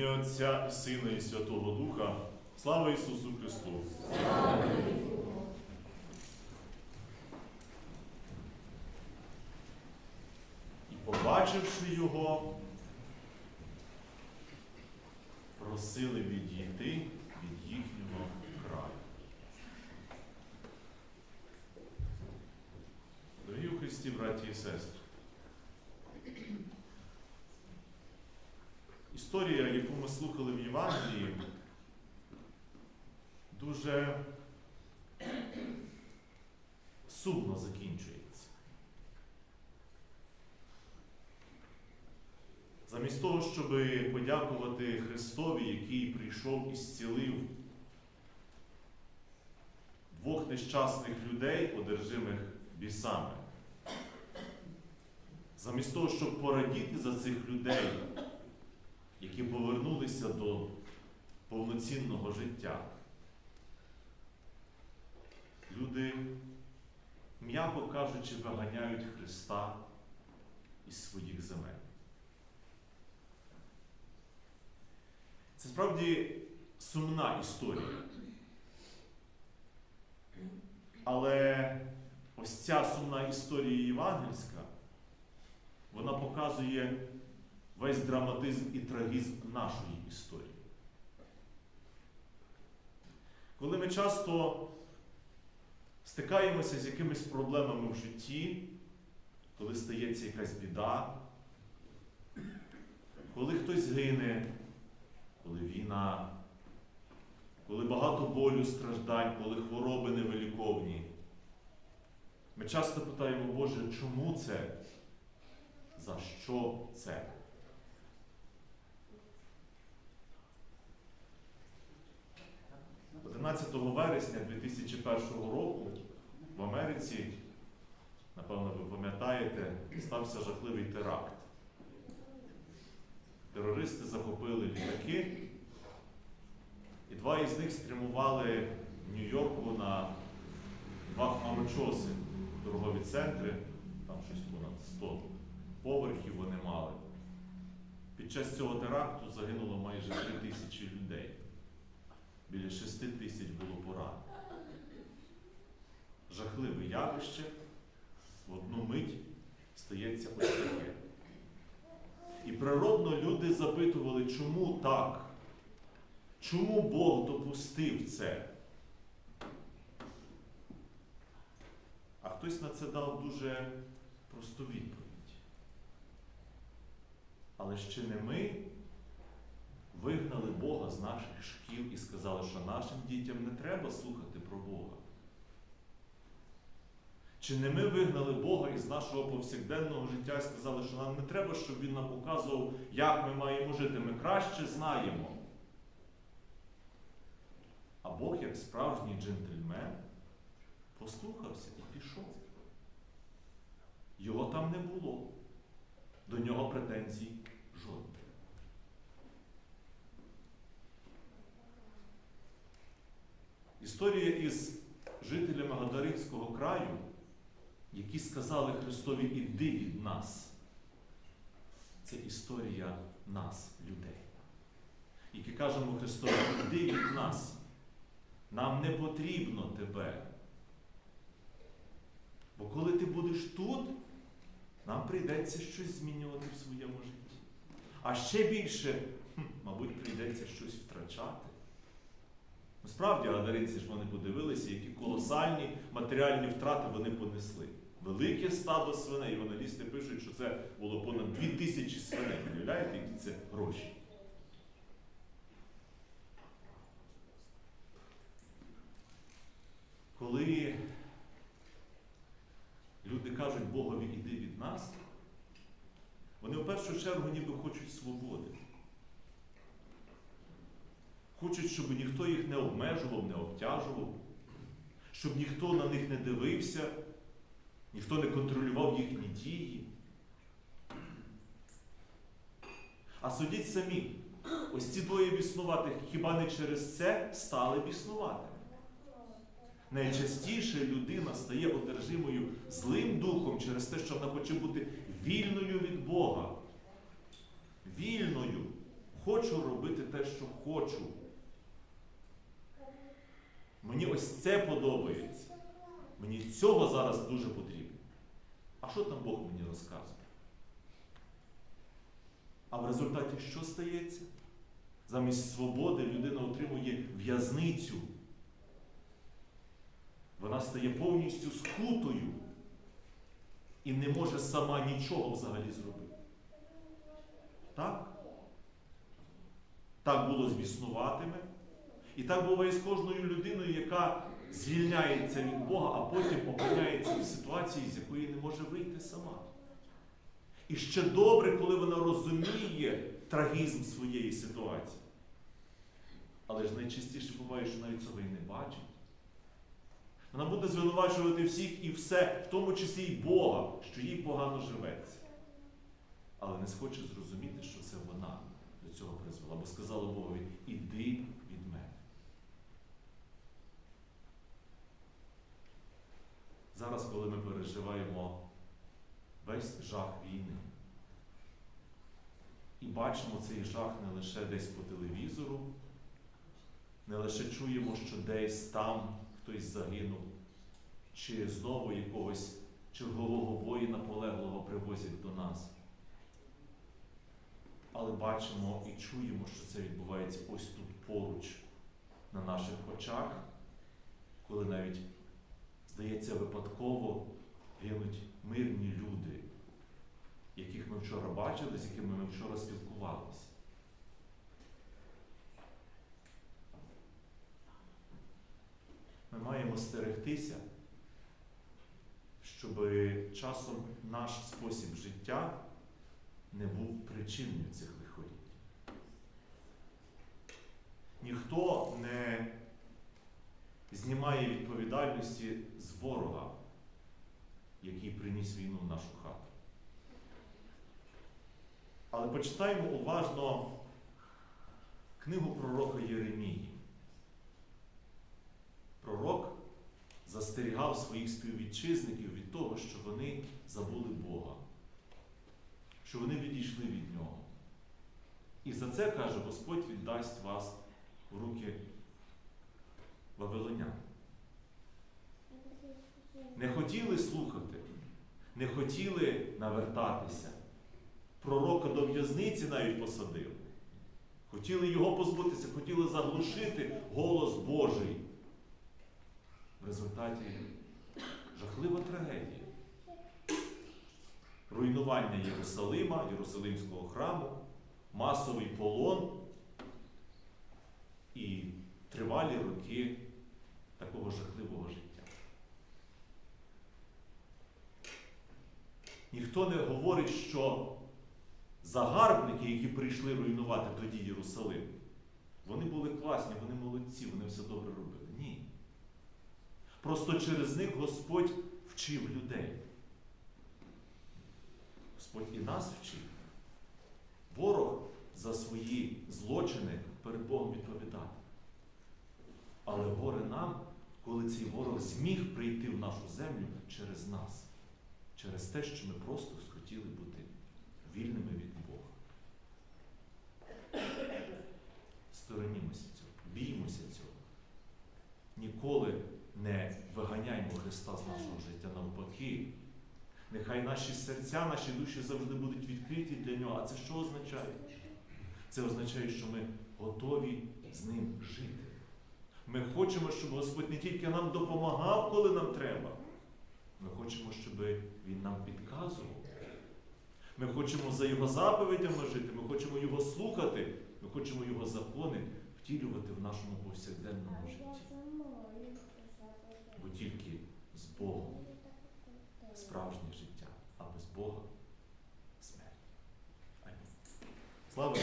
ім'я Отця і Сина і Святого Духа. Слава Ісусу Христу! І побачивши його, просили відійти від їхнього краю. Дорогі у Христі, браті і сестри, історія, яку ми слухали в Євангелії, дуже сумно закінчується. Замість того, щоб подякувати Христові, який прийшов і зцілив двох нещасних людей, одержимих бісами. Замість того, щоб порадіти за цих людей, які повернулися до повноцінного життя, люди, м'яко кажучи, виганяють Христа із своїх земель. Це справді сумна історія. Але ось ця сумна історія євангельська, вона показує весь драматизм і трагізм нашої історії. Коли ми часто стикаємося з якимись проблемами в житті, коли стається якась біда, коли хтось гине, коли війна, коли багато болю, страждань, коли хвороби невиліковні. Ми часто питаємо, Боже, чому це? За що це? – 11 вересня 2001 року в Америці, напевно, ви пам'ятаєте, стався жахливий теракт. Терористи захопили літаки, і два із них спрямували в Нью-Йорку на два хмарочоси, торгові центри, там щось понад 100 поверхів вони мали. Під час цього теракту загинуло майже 3 тисячі людей. Біля 6 тисяч було поранено. Жахливе явище в одну мить стається ось таке. І природно люди запитували, чому так? Чому Бог допустив це? А хтось на це дав дуже просту відповідь. Але ще не ми вигнали Бога з наших шкіл і сказали, що нашим дітям не треба слухати про Бога. Чи не ми вигнали Бога із нашого повсякденного життя і сказали, що нам не треба, щоб Він нам показував, як ми маємо жити. Ми краще знаємо. А Бог, як справжній джентльмен, послухався і пішов. Його там не було. До нього претензій жодних. Історія із жителями Гадаринського краю, які сказали Христові іди від нас. Це історія нас, людей. Які кажемо Христові, іди від нас. Нам не потрібно тебе. Бо коли ти будеш тут, нам прийдеться щось змінювати в своєму житті. А ще більше, мабуть, прийдеться щось втрачати. Насправді, адаринці ж вони подивилися, які колосальні матеріальні втрати вони понесли. Велике стадо свиней. Журналісти пишуть, що це було понад 2 тисячі свиней. Уявляєте, які це гроші? Коли люди кажуть Богові іди від нас, вони в першу чергу ніби хочуть свободи. Хочуть, щоб ніхто їх не обмежував, не обтяжував, щоб ніхто на них не дивився, ніхто не контролював їхні дії. А судіть самі, ось ці двоє біснуватих хіба не через це стали біснувати? Найчастіше людина стає одержимою злим духом через те, що вона хоче бути вільною від Бога. Вільною. хочу робити те, що хочу. Мені ось це подобається. Мені цього зараз дуже потрібно. А що там Бог мені розказує? А в результаті що стається? Замість свободи людина отримує в'язницю. Вона стає повністю скутою і не може сама нічого взагалі зробити. Так? Так було з біснуватими. І так буває з кожною людиною, яка звільняється від Бога, а потім опиняється в ситуації, з якої не може вийти сама. І ще добре, коли вона розуміє трагізм своєї ситуації. Але ж найчастіше буває, що навіть цього і не бачить. Вона буде звинувачувати всіх і все, в тому числі й Бога, що їй погано живеться. Але не схоче зрозуміти, що це вона до цього призвела, бо сказала Богові, іди від мене. Зараз, коли ми переживаємо весь жах війни, і бачимо цей жах не лише десь по телевізору, не лише чуємо, що десь там хтось загинув, чи знову якогось чергового воїна полеглого привозять до нас. Але бачимо і чуємо, що це відбувається ось тут поруч, на наших очах, коли навіть, здається, випадково гинуть мирні люди, яких ми вчора бачили, з якими ми вчора спілкувалися. Ми маємо стерегтися, щоб часом наш спосіб життя не був причиною цих лихорідь. Ніхто не знімає відповідальності з ворога, який приніс війну в нашу хату. Але почитаємо уважно книгу пророка Єремії. Пророк застерігав своїх співвітчизників від того, що вони забули Бога, що вони відійшли від Нього. І за це, каже, Господь віддасть вас в руки Вавилонян. Не хотіли слухати, не хотіли навертатися. Пророка до в'язниці навіть посадили. Хотіли його позбутися, хотіли заглушити голос Божий. В результаті жахлива трагедія. Руйнування Єрусалима, Єрусалимського храму, масовий полон і тривалі роки Ніхто не говорить, що загарбники, які прийшли руйнувати тоді Єрусалим, вони були класні, вони молодці, вони все добре робили. Ні. Просто через них Господь вчив людей. Господь і нас вчив. Ворог за свої злочини перед Богом відповідати. Але горе нам, коли цей ворог зміг прийти в нашу землю через нас, через те, що ми просто схотіли бути вільними від Бога. Сторонімося цього, біймося цього. Ніколи не виганяймо Христа з нашого життя навпаки. Нехай наші серця, наші душі завжди будуть відкриті для нього. А це що означає? Це означає, що ми готові з ним жити. Ми хочемо, щоб Господь не тільки нам допомагав, коли нам треба. Ми хочемо, щоб Він нам підказував. Ми хочемо за Його заповідями жити, ми хочемо Його слухати, ми хочемо Його закони втілювати в нашому повсякденному житті. Бо тільки з Богом справжнє життя, а без Бога смерть. Амінь. Слава